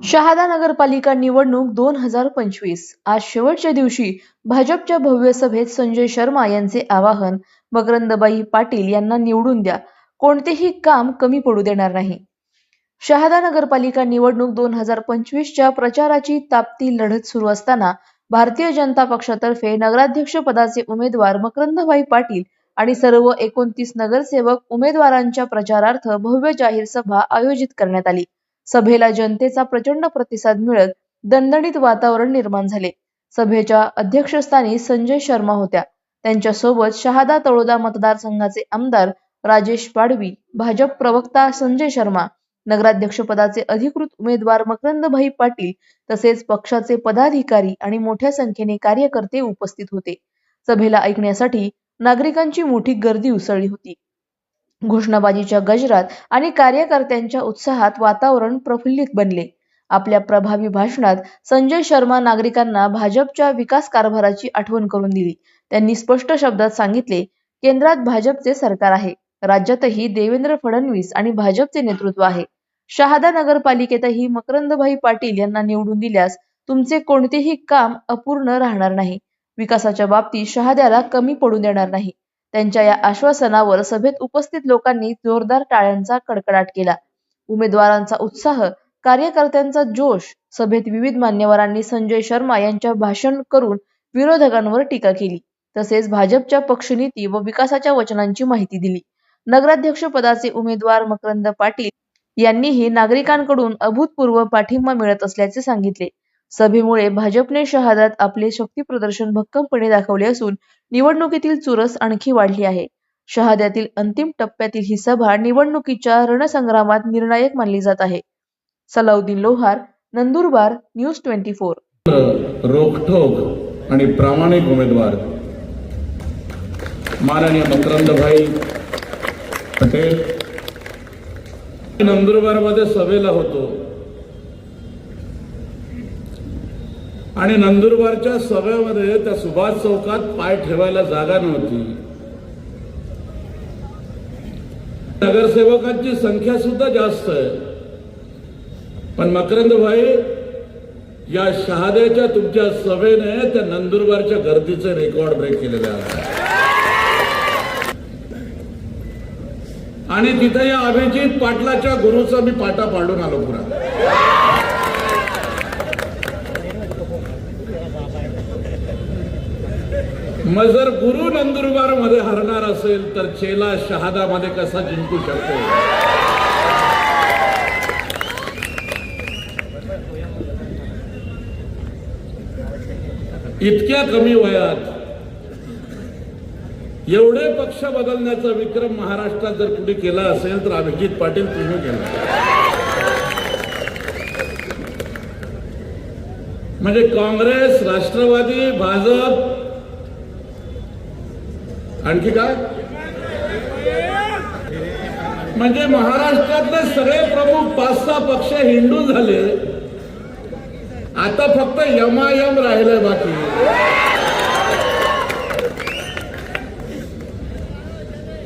शहादा नगरपालिका निवडणूक दोन हजार पंचवीस. आज शेवटच्या दिवशी भाजपच्या भव्य सभेत संजय शर्मा यांचे आवाहन मकरंदबाई पाटील यांना निवडून द्या. कोणतेही काम कमी पडू देणार नाही. शहादा नगरपालिका निवडणूक दोन हजार पंचवीसच्या प्रचाराची तापती लढत सुरू असताना भारतीय जनता पक्षातर्फे नगराध्यक्ष पदाचे उमेदवार मकरंदभाई पाटील आणि सर्व एकोणतीस नगरसेवक उमेदवारांच्या प्रचारार्थ भव्य जाहीर सभा आयोजित करण्यात आली. सभेला जनतेचा प्रचंड प्रतिसाद मिळत दणदणीत वातावरण निर्माण झाले. सभेच्या अध्यक्षस्थानी संजय शर्मा होत्या. त्यांच्यासोबत शहादा तळोदा मतदारसंघाचे आमदार राजेश पाडवी भाजप प्रवक्ता संजय शर्मा नगराध्यक्षपदाचे अधिकृत उमेदवार मकरंदभाई पाटील तसेच पक्षाचे पदाधिकारी आणि मोठ्या संख्येने कार्यकर्ते उपस्थित होते. सभेला ऐकण्यासाठी नागरिकांची मोठी गर्दी उसळली होती. घोषणाबाजीच्या गजरात आणि कार्यकर्त्यांच्या उत्साहात वातावरण प्रफुल्लित बनले. आपल्या प्रभावी भाषणात संजय शर्मा नागरिकांना भाजपच्या विकास कारभाराची आठवण करून दिली. त्यांनी स्पष्ट शब्दात सांगितले केंद्रात भाजपचे सरकार आहे. राज्यातही देवेंद्र फडणवीस आणि भाजपचे नेतृत्व आहे. शहादा नगरपालिकेतही मकरंदभाई पाटील यांना निवडून दिल्यास तुमचे कोणतेही काम अपूर्ण राहणार नाही. विकासाच्या बाबतीत शहाद्याला कमी पडू देणार नाही. त्यांच्या या आश्वासनावर सभेत उपस्थित लोकांनी जोरदार टाळ्यांचा कडकडाट केला. उमेदवारांचा उत्साह कार्यकर्त्यांचा जोश सभेत विविध मान्यवरांनी संजय शर्मा यांच्या भाषण करून विरोधकांवर टीका केली. तसेच भाजपच्या पक्षनीती व विकासाच्या वचनांची माहिती दिली. नगराध्यक्ष पदाचे उमेदवार मकरंद पाटील यांनीही नागरिकांकडून अभूतपूर्व पाठिंबा मिळत असल्याचे सांगितले. सभेमुळे भाजपने शहादात आपले शक्ती प्रदर्शन भक्कमपणे दाखवले असून निवडणुकीतील चुरस आणखी वाढली आहे. शहाद्यातील अंतिम टप्प्यातील ही सभा निवडणुकीच्या रणसंग्रामात निर्णायक मानली जात आहे. Salauddin Lohar Nandurbar news twenty four. रोखोक आणि प्रामाणिक उमेदवार. माननीय मकरंदभाई पटेल. नंदुरबारमध्ये सभेला होतो. आणि नंदुरबारच्या सभेमध्ये त्या सुभाष चौकात पाय ठेवायला जागा नव्हती. नगरसेवकांची संख्या सुद्धा जास्त आहे. पण मकरंद भाई या शहाद्याच्या तुमच्या सभेने त्या नंदुरबारच्या गर्दीचे रेकॉर्ड ब्रेक केलेले आहे. आणि तिथे या अभिजित पाटलाच्या गुरुचा मी पाटा पाडून आलो पुरा. मग जर गुरु नंदुरबारमध्ये हरणार असेल तर चेला शहादामध्ये कसा जिंकू शकतो? इतक्या कमी वयात एवढे पक्ष बदलण्याचा विक्रम महाराष्ट्रात जर कुणी केला असेल तर अभिजित पाटील तुम्ही केला. म्हणजे काँग्रेस राष्ट्रवादी भाजप आणखी काय? म्हणजे महाराष्ट्रातले सगळे प्रमुख पाच सहा पक्ष हिंदू झाले. आता फक्त यमायम राहिलंय बाकी.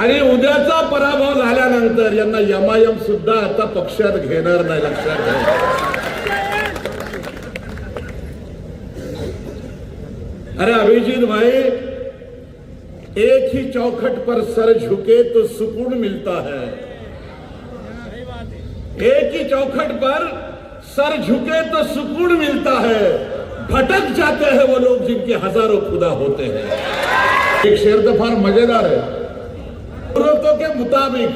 आणि उद्याचा पराभव झाल्यानंतर यांना यमायम सुद्धा आता पक्षात घेणार नाही लक्षात घ्या. अरे अभिजीत भाई एक ही चौखट पर सर झुके तो सुकून मिलता है। एक ही चौखट पर सर झुके तो सुकून मिलता है। भटक जाते हैं वो लोग जिनके हज़ारों खुदा होते हैं। एक शेर तो फार मज़ेदार है। जरूरतों के मुताबिक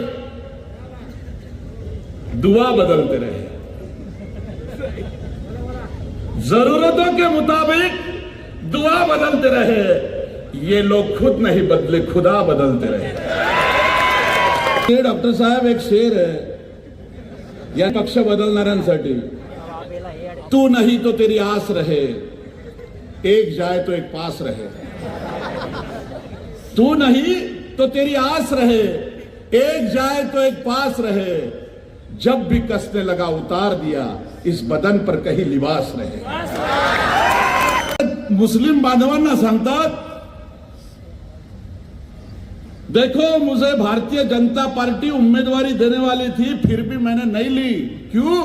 दुआ बदलते रहे। जरूरतों के मुताबिक दुआ बदलते रहे। ये लोग खुद नहीं बदले, खुदा बदलते रहे। डॉक्टर साहेब एक शेर है, या पक्ष बदलणाऱ्यांसाठी तू नहीं तो तेरी आस रहे, एक जाए तो एक पास रहे। तू नहीं तो तेरी आस रहे, एक जाए तो एक पास रहे। जब भी कसने लगा उतार दिया, इस बदन पर कहीं लिबास रहे। मुस्लिम बांधवांना सांगतात देखो मुझे भारतीय जनता पार्टी उम्मीदवारी देने वाली थी फिर भी मैंने नहीं ली। क्यों?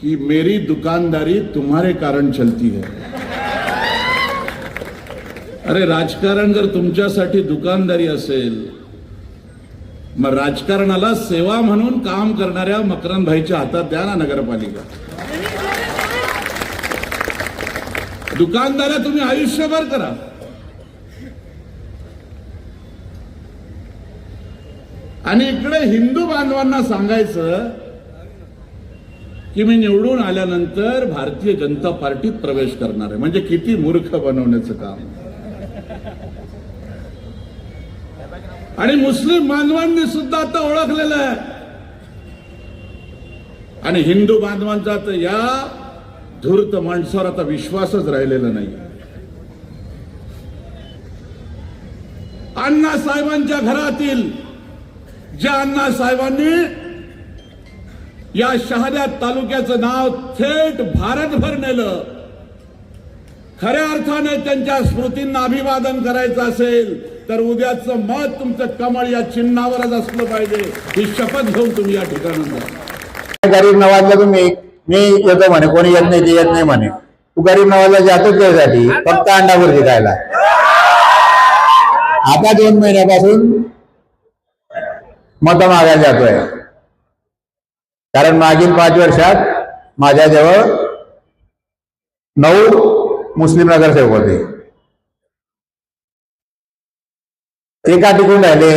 कि मेरी दुकानदारी तुम्हारे कारण चलती है। अरे राजकारण जर तुमच्यासाठी दुकानदारी असेल मग राजकारणाला सेवा म्हणून काम करणाऱ्या मकरंद भाईच्या हातात द्या ना नगरपालिका. दुकानदाऱ्या तुम्ही आयुष्यभर करा. आणि इकडे हिंदू बांधवांना सांगायचं की मी निवडून आल्यानंतर भारतीय जनता पार्टीत प्रवेश करणार आहे. म्हणजे किती मूर्ख बनवण्याचं काम. आणि मुस्लिम बांधवांनी सुद्धा आता ओळखलेलं आहे. आणि हिंदू बांधवांचा तर या धूर्त माणसावर आता विश्वासच राहिलेला नाही. अण्णा साहेबांच्या घरातील ज्या अण्णा साहेबांनी या शहाद्या तालुक्याचं नाव थेट भारतभर नेलं खऱ्या अर्थाने त्यांच्या स्मृतींना अभिवादन करायचं असेल तर उद्याचं मत तुमचं कमळ या चिन्हावरच असलं पाहिजे. ही शपथ घेऊन तुम्ही या ठिकाणी गरीब नवाजला तुम्ही मी येतो म्हणे कोणी येत नाही ते येत नाही म्हणे. तू गरीब नवाजला जातो त्यासाठी फक्त अंडावर खायला आता दोन महिन्यापासून मत मागायला जातोय. कारण मागील पाच वर्षात माझ्याजवळ नऊ मुस्लिम नगरसेवक होते. ते का टिकून राहिले.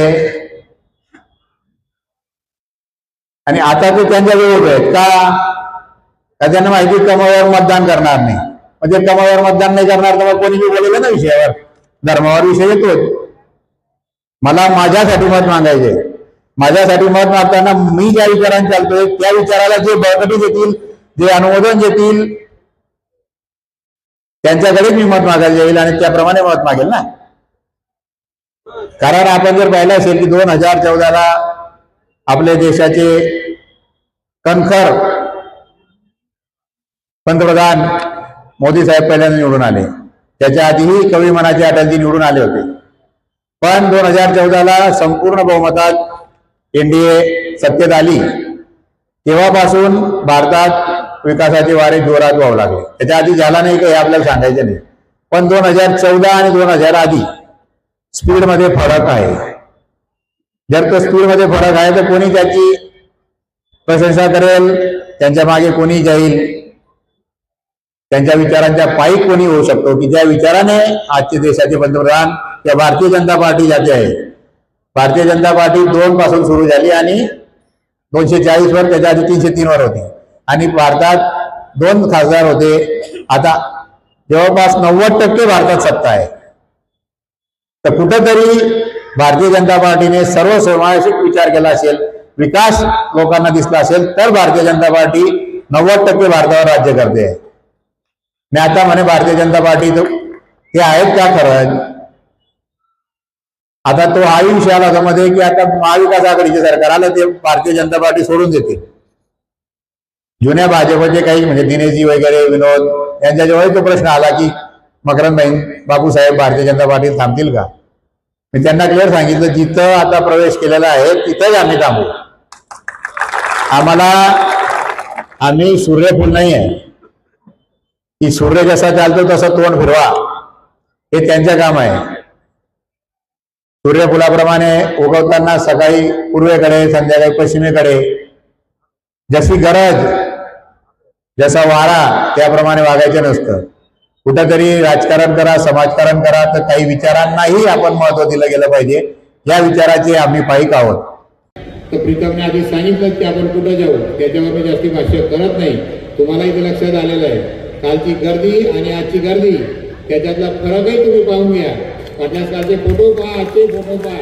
आणि आता ते त्यांच्या विरोध आहेत. का? त्यांना माहिती कमावर मतदान करणार नाही? म्हणजे कमावर मतदान नाही करणार तर मग कोणी मी बोललेलं ना विषयावर? धर्मावर विषय येतोच. मला माझ्यासाठी मत मागायचे माझ्यासाठी मत मागताना मी ज्या विचारांनी चालतोय त्या विचाराला जे बळकटी देतील जे अनुमोदन देतील त्यांच्याकडेच मी मत मागायला जाईल आणि त्याप्रमाणे मत मागेल ना. कारण आपण जर पाहिलं असेल की दोन हजार चौदाला आपल्या देशाचे कणखर पंतप्रधान मोदी साहेब पहिल्यांदा निवडून आले. त्याच्या आधीही कवी मनाचे अटलजी निवडून आले होते. पण दोन हजार चौदाला संपूर्ण बहुमतात एनडीए सत्तेत आली तेव्हापासून भारतात विकासाचे वारे जोरात व्हावं लागले. त्याच्या आधी झाला नाही का हे आपल्याला सांगायचं नाही. पण दोन हजार चौदा आणि दोन हजार आधी स्पीडमध्ये फरक आहे. जर तो स्पीडमध्ये फरक आहे तर कोणी त्याची प्रशंसा करेल? त्यांच्या मागे कोणी जाईल? त्यांच्या विचारांच्या पायी कोणी होऊ शकतो? की ज्या विचाराने आजचे देशाचे पंतप्रधान त्या भारतीय जनता पार्टी ज्याचे आहे भारतीय जनता पार्टी दोन पासून सुरू झाली आणि दोनशे चाळीस वर त्याच्या आधी तीनशे तीन वर होती. आणि भारतात दोन खासदार होते. आता जवळपास नव्वद टक्के भारतात सत्ता आहे. तर कुठंतरी भारतीय जनता पार्टीने सर्व समावेशक विचार केला असेल विकास लोकांना दिसला असेल तर भारतीय जनता पार्टी नव्वद टक्के भारतावर राज्य करते. आहे मी आता म्हणे भारतीय जनता पार्टी हे ते आहेत का खरं? आता तो हाही विषय आला मध्ये की आता महाविकास आघाडीचे सरकार आलं ते भारतीय जनता पार्टी सोडून देते जुन्या भाजपचे काही म्हणजे दिनेशजी वगैरे विनोद यांच्याजवळ तो प्रश्न आला की मकरंदबाईन भाई बापूसाहेब भारतीय जनता पार्टीत थांबतील का? मी त्यांना क्लिअर सांगितलं जिथं आता प्रवेश केलेला आहे तिथंच आम्ही थांबू. आम्हाला आम्ही सूर्यफूल नाही आहे. की सूर्य जसा चालतो तसा तोंड फिरवा. हे त्यांचं काम आहे. सूर्यफुलाप्रमाणे उगवताना सकाळी पूर्वेकडे संध्याकाळी पश्चिमेकडे. जशी गरज जसा वारा त्याप्रमाणे वागायचं नसतं. कुठंतरी राजकारण करा समाजकारण करा तर काही विचारांनाही आपण महत्त्व दिलं गेलं पाहिजे. या विचाराचे आम्ही पाईक आहोत तर प्रीतमने आधी सांगितलं की आपण कुठं जाऊ? त्याच्यावर मी जास्ती भाष्य करत नाही. तुम्हालाही ते लक्षात आलेलं आहे. कालची गर्दी आणि आजची गर्दी त्याच्यातला फरकही तुम्ही पाहून घ्या. पन्नास फोटो पहा ते फोटो पहा.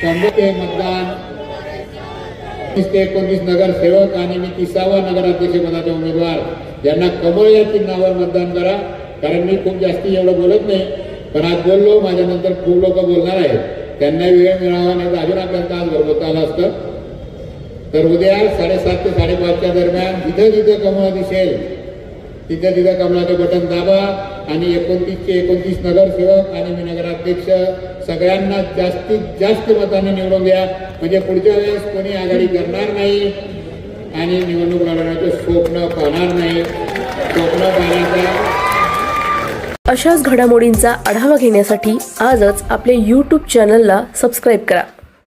शंभर मतदान. तीस ते एकोणतीस नगरसेवक आणि मी तिसावा नगराध्यक्ष पदाचे उमेदवार. यांना कमळ या चिन्हावर मतदान करा कारण मी खूप जास्ती एवढं बोलत नाही पण आज बोललो माझ्यानंतर खूप लोक बोलणार आहेत. त्यांना वेळ मिळावा नाही तर अजून आपल्याला तास भरवता आलं असतं. तर उद्या साडेसात ते साडेपाचच्या दरम्यान जिथं जिथं कमळ दिसेल तिथं तिथं कमळाचं बटन दाबा. आणि एकोणतीसचे एकोणतीस नगरसेवक आणि मी नगराध्यक्ष सगळ्यांना जास्तीत जास्त मताने निवडून द्या. म्हणजे पुढच्या वेळेस कोणी आघाडी करणार नाही आणि निवडणूक लढवण्याचं स्वप्न पाहणार नाही. स्वप्न पाहण्याचं अशाच घडामोडींचा आढावा घेण्यासाठी आजच आपल्या यूट्यूब चॅनलला सबस्क्राईब करा.